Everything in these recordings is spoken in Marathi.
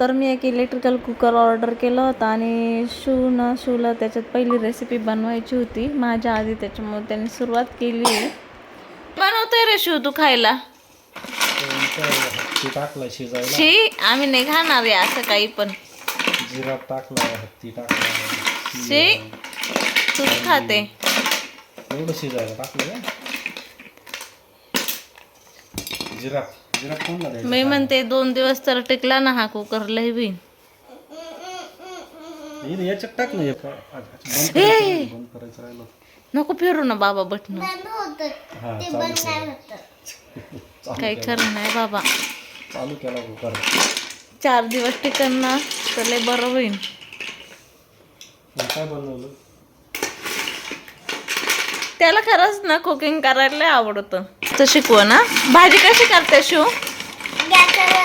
तर मी एक इलेक्ट्रिकल कुकर ऑर्डर केलं होतं आणि शूनं शूला त्याच्यात पहिली रेसिपी बनवायची होती. माझ्या आधी त्याच्यामुळे त्यांनी सुरुवात केली. आहे बनवतोय रे शिव तू खायला. शिजायला. शी आम्ही नाही खाणार आहे असं काही पण. जिरा हत्ती टाकलाय शी तूच खाते. एवढं शिजायला टाकलं जिरा मी म्हणते दोन दिवस तर टिकला ना हा कुकर लय बी. याच्यात टाक ना एक. अच्छा, बंद करायचं बंद करायचं राहिलं. नको फिरू ना बाबा बटन. हा चालू काही खरं नाही बाबा. चालू केला कुकर चार दिवस टिकन ना तर लय बरं होईल काय बनवलं? त्याला खरंच ना कुकिंग करायला आवडतं. तर शिकव ना. भाजी कशी करते शिव? गॅसवर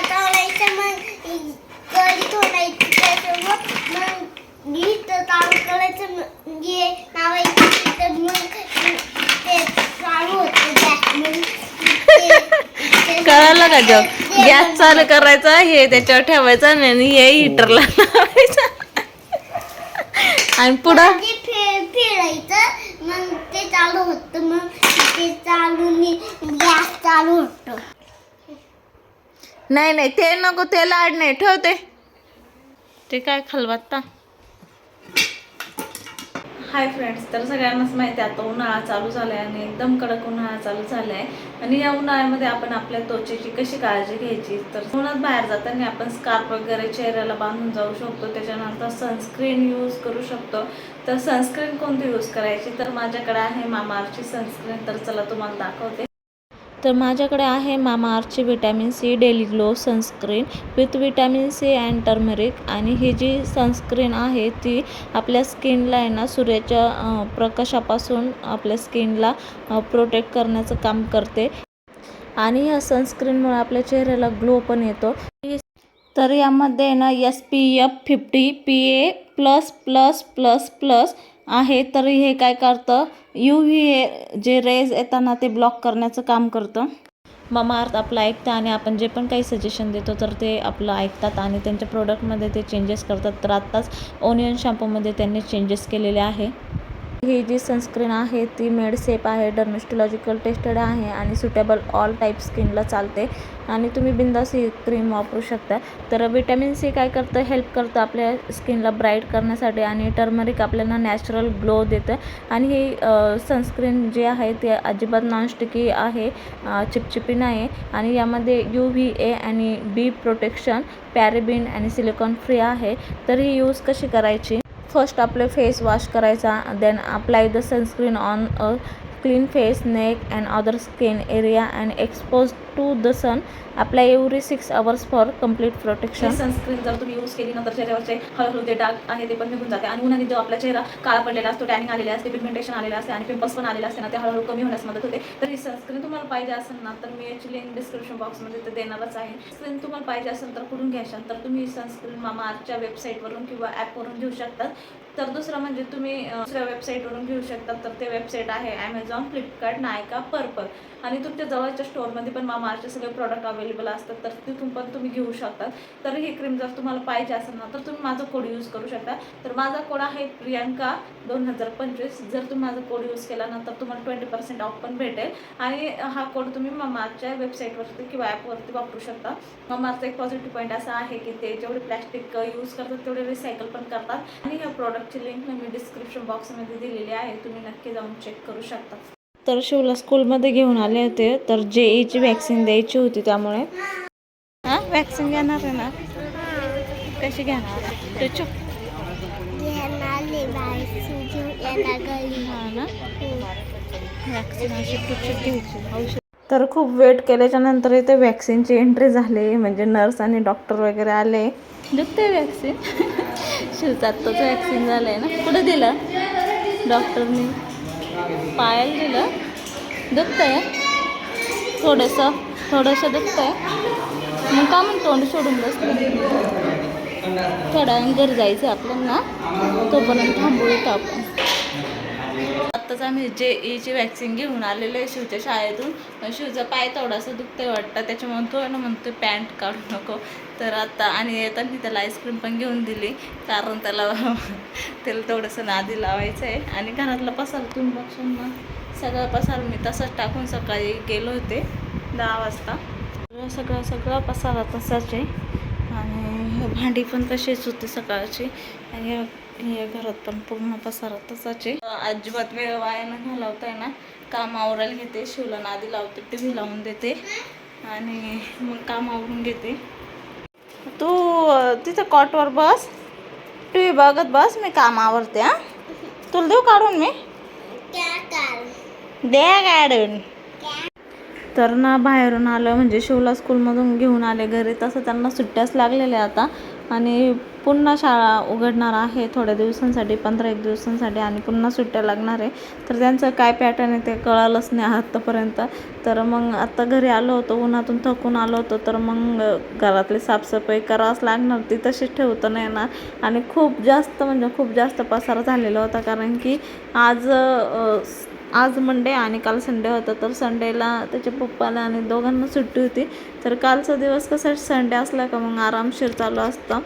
कळालं का जग गॅस चालू करायचा हे त्याच्यावर ठेवायचा आणि हे हिटरला लावायचा. आणि पुढं मग ते फि- फिरायचं मग ते चालू होतं मग ते चालून गॅस चालू होतो. नाही नाही ते नको ते लाड नाही ठेवते ते. काय खलबत्ता हाय फ्रेंड्स तर सगळ्यांनाच माहिती आहे आता उन्हाळा चालू झाला आहे आणि एकदम कडक उन्हाळा चालू झाला आहे आणि या उन्हाळ्यामध्ये आपण आपल्या त्वचेची कशी काळजी घ्यायची? तर उन्हात बाहेर जाताना आपण स्कार्फ वगैरे चेहऱ्याला बांधून जाऊ शकतो. त्याच्यानंतर सनस्क्रीन यूज करू शकतो. तर सनस्क्रीन कोणती यूज करायची? तर माझ्याकडे आहे मामाची सनस्क्रीन तर चला तुम्हाला दाखवते. तर माझ्याकडे आहे मामाअर्थची vitamin C daily glow sunscreen with vitamin C and turmeric. आणि ही जी सनस्क्रीन आहे ती आपल्या स्किनला आहे ना सूर्याच्या प्रकाशापासून आपल्या स्किनला प्रोटेक्ट करण्याचं काम करते. आणि या सनस्क्रीनमुळे आपल्या चेहऱ्याला ग्लो पण येतो. तर यामध्ये आहे ना S P F fifty P A plus plus plus plus आहे तर हे काय करतं? यू व्ही जे रेज येताना ते ब्लॉक करण्याचं काम करतं. ममाअर्थ आपलं ऐकतं आणि आपण जे पण काही सजेशन देतो तर ते आपलं ऐकतात आणि त्यांच्या प्रोडक्टमध्ये ते चेंजेस करतात. तर आत्ताच ओनियन शॅम्पूमध्ये त्यांनी चेंजेस केलेले आहे. ही जी सनस्क्रीन आहे ती मेडसेप आहे डर्मिस्टोलॉजिकल टेस्टेड आहे आणि सुटेबल ऑल टाईप स्किनला चालते. आणि तुम्ही बिंदास ही क्रीम वापरू शकता. तर विटॅमिन सी काय करतं? हेल्प करतं आपल्या स्किनला ब्राईट करण्यासाठी आणि टर्मरिक आपल्याला नॅचरल ग्लो देतं. आणि ही सनस्क्रीन जी आहे ती अजिबात नॉनस्टिकी आहे चिपचिपी नाही. आणि यामध्ये यू व्ही ए आणि बी प्रोटेक्शन पॅरेबिन आणि सिलिकॉन फ्री आहे. तर ही यूज कशी करायची? फर्स्ट आपले फेस वॉश करायचा then apply the sunscreen on a clean face neck and other skin area and expose to the sun आपल्या every six hours for complete protection sunscreen जर तुम्ही यूज केली नंतर चेहऱ्यावरचे हळूहळू जे डाग आहे ते पण निघून जाते. आणि उन्हाने जो आपला चेहरा काळा पडलेला असतो टॅनिंग आलेले असते पिगमेंटेशन आलेलं असते आणि पिंपल्स पण आलेले असते ना ते हळूहळू कमी होण्यास मदत होते. तर ही सनस्क्रीन तुम्हाला पाहिजे असेल ना तर मी याची लिंक डिस्क्रिप्शन बॉक्समध्ये ते देणारच आहे. स्क्रीन तुम्हाला पाहिजे असेल तर कुठून घ्याशाल तर तुम्ही सनस्क्रीन मामा आर्टच्या वेबसाईटवरून किंवा ॲपवरून घेऊ शकतात तर दुसरं म्हणजे तुम्ही दुसऱ्या वेबसाईटवरून घेऊ शकतात तर ते वेबसाईट आहे ॲमेझॉन फ्लिपकार्ट नायका पर्पल आणि तुमच्या जवळच्या स्टोअरमध्ये पण मामा आर्टचे सगळे प्रॉडक्ट अवेलेबल असतात तर तिथून पण तुम्ही घेऊ शकतात तर ही क्रीम जर तुम्हाला पाहिजे असेल ना तर तुम्ही माझा कोड यूज करू शकता. तर माझा कोड आहे प्रियांका दोन हजार पंचवीस. जर तुम्ही माझा कोड यूज केला ना तर तुम्हाला ट्वेंटी पर्सेंट ऑफ पण भेटेल. आणि हा कोड तुम्ही ममाच्या वेबसाईटवरती किंवा ॲपवरती वापरू शकता. ममाचा एक पॉझिटिव्ह पॉईंट असा आहे की ते जेवढे प्लॅस्टिक यूज करतात तेवढे रिसायकल पण करतात. आणि ह्या प्रॉडक्टची लिंक मी डिस्क्रिप्शन बॉक्समध्ये दिलेली आहे. तुम्ही नक्की जाऊन चेक करू शकता. तर शिवला स्कूलमध्ये घेऊन आले होते तर जे ईची व्हॅक्सिन द्यायची होती त्यामुळे. हां? व्हॅक्सिन घेणार आहे ना? कशी घेणार? औषध तर खूप वेट केल्याच्यानंतर इथे व्हॅक्सिनची एंट्री झाली म्हणजे नर्स आणि डॉक्टर वगैरे आले. दुखते व्हॅक्सिन शिवचा आत्ताच व्हॅक्सिन झालं आहे ना? कुठं दिलं? डॉक्टरनी पायाला दिलं. दुखतंय. थोडंसं थोडंसं दुखतंय. मग का म्हणून तोंड सोडून बसलं? थोड्या घर जायचं आहे आपल्याला तोपर्यंत थांबू येतो आपण. आत्ताच आम्ही जे ईची वॅक्सिन घेऊन आलेलो आहे शिवच्या शाळेतून शिवचा पाय थोडासा दुखतंय वाटतं. त्याच्यामुळे तो ना म्हणतो पॅन्ट काढू नको. तर आता आणि येताना त्याला आईस्क्रीम पण घेऊन दिली. कारण त्याला त्याला थोडंसं नादी लावायचं आहे. आणि घरातला पसार तुम्ही मग ना सगळं पसार मी तसंच टाकून सकाळी गेलो होते दहा वाजता. सगळं सगळं पसारा तसाच आहे आणि भांडी पण तशीच होती सकाळची. आणि हे- घरात पण पूर्ण पसारा तसाच आहे अजिबात वेळ वाया न घालवताय ना काम आवरायला घेते. शिवला नादी लावते टी व्ही लावून देते आणि मग काम आवरून घेते. तू तिथं कॉटवर बस टी व्ही बघत बस मी काम आवरते हा. तुला देऊ काढून मी? द्या काढून. तर ना बाहेरून आलं म्हणजे शिवला स्कूलमधून घेऊन आले घरी. तसं त्यांना सुट्ट्याच लागलेल्या आता. आणि पुन्हा शाळा उघडणार आहे. थोड्या दिवसांसाठी पंधरा एक दिवसांसाठी आणि पुन्हा सुट्ट्या लागणार आहे. तर त्यांचं काय पॅटर्न आहे ते कळालंच नाही आत्तापर्यंत तर मग आत्ता घरी आलो होतो उन्हातून थकून आलो होतो. तर मग घरातली साफसफाई करावंच लागणार. ती तशीच ठेवता नाही येणार. आणि खूप जास्त म्हणजे खूप जास्त पसारा झालेला होता. कारण की आज आज मंडे आणि काल संडे होता तर संडेला त्याच्या पप्पाला आणि दोघांना सुट्टी होती. तर कालचा दिवस कसा संडे असला का मग आरामशीर चालू असतं.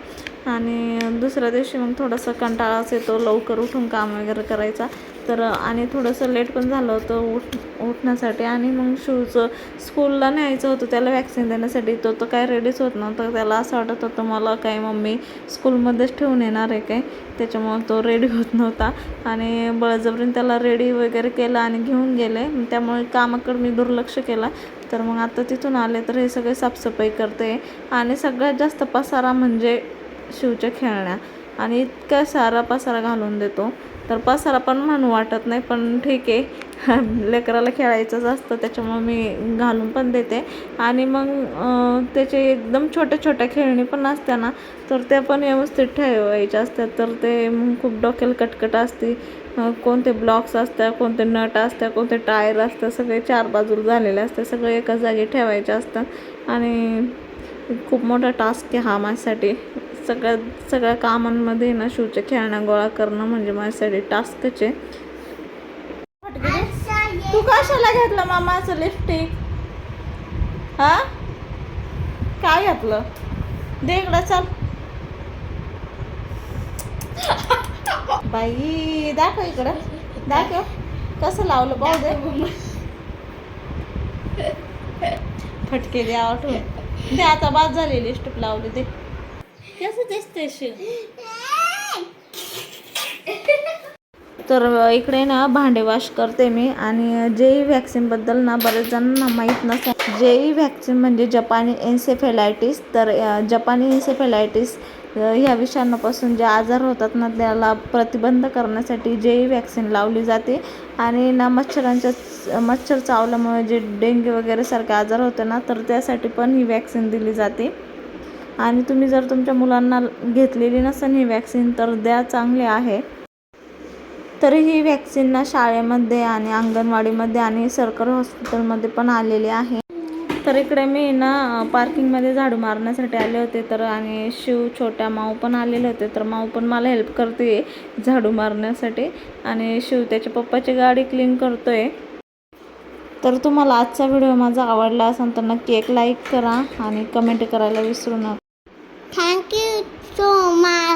आणि दुसऱ्या दिवशी मग थोडासा कंटाळाच येतो लवकर उठून काम वगैरे करायचा. तर आणि थोडंसं लेट पण झालं होतं उठ उठण्यासाठी. आणि मग शिवचं स्कूलला न्यायचं होतं त्याला वॅक्सिन देण्यासाठी. तो तर काय रेडीच होत नव्हता. त्याला असं वाटत होतं मला काय मम्मी स्कूलमध्येच ठेवून येणार आहे काय? त्याच्यामुळं तो रेडी होत नव्हता. आणि बळजबरीने त्याला रेडी वगैरे केलं आणि घेऊन गेले. त्यामुळे कामाकडे मी दुर्लक्ष केलं. तर मग आता तिथून आले तर हे सगळे साफसफाई करते. आणि सगळ्यात जास्त पसारा म्हणजे शिवच्या खेळण्या. आणि इतका सारा पसारा घालून देतो. तर पसारा पण म्हणू वाटत नाही पण ठीक आहे. लेकराला खेळायचंच असतं त्याच्यामुळे मी घालून पण देते. आणि मग त्याचे एकदम छोट्या छोट्या खेळणी पण असत्या ना तर त्या पण व्यवस्थित ठेवायच्या असतात तर ते मग खूप डोक्याला कटकट असते. कोणते ब्लॉक्स असतात कोणते नट असतात कोणते टायर असतात सगळे चार बाजूला झालेले असतात सगळे एका जागी ठेवायचे असतात. आणि खूप मोठा टास्क आहे हा माझ्यासाठी. सगळ्या सगळ्या कामांमध्ये ना शूच्या खेळण्या गोळा करणं म्हणजे माझ्यासाठी टास्कच आहे. तू कशाला घेतलं मामाचं लिपस्टिक हा? काय घातलं? दे इकडं बाई दाखव इकडं. दाखव. कसं लावलं पाहू दे. फटके दे आठवून दे आता बाद झाली लिस्ट लावली दे. कसं दिसते तर इकडे ना भांडे वॉश करते मी आणि जेई व्हॅक्सिनबद्दल ना बऱ्याच जणांना माहीत नसतं. जेई व्हॅक्सिन म्हणजे जपानी एन्सेफेलायटिस तर जपानी एन्सेफेलायटिस ह्या विषाणूपासून जे आजार होतात ना त्याला प्रतिबंध करण्यासाठी जेई व्हॅक्सिन लावली जाते. आणि ना मच्छरांच्या मच्छर चावल्यामुळे जे डेंग्यू वगैरे सारखे आजार होते ना तर त्यासाठी पण ही व्हॅक्सिन दिली जाते. आणि तुम्ही जर तुमच्या मुलांना घेतलेली नसेल ही वॅक्सिन तर द्या चांगली आहे. तरी ही ना शाळेमध्ये आणि अंगणवाडीमध्ये आणि सरकारी हॉस्पिटलमध्ये पण आलेली आहे. तर इकडे मी ना पार्किंगमध्ये झाडू मारण्यासाठी आले होते तर आणि शिव छोट्या माऊ पण आलेले होते तर माऊ पण मला हेल्प करते झाडू मारण्यासाठी. आणि शिव त्याच्या पप्पाची गाडी क्लीन आहे तर तुम्हाला आजचा व्हिडिओ माझा आवडला असेल तर नक्की एक लाईक करा आणि कमेंट करायला विसरू नका. Thank you so much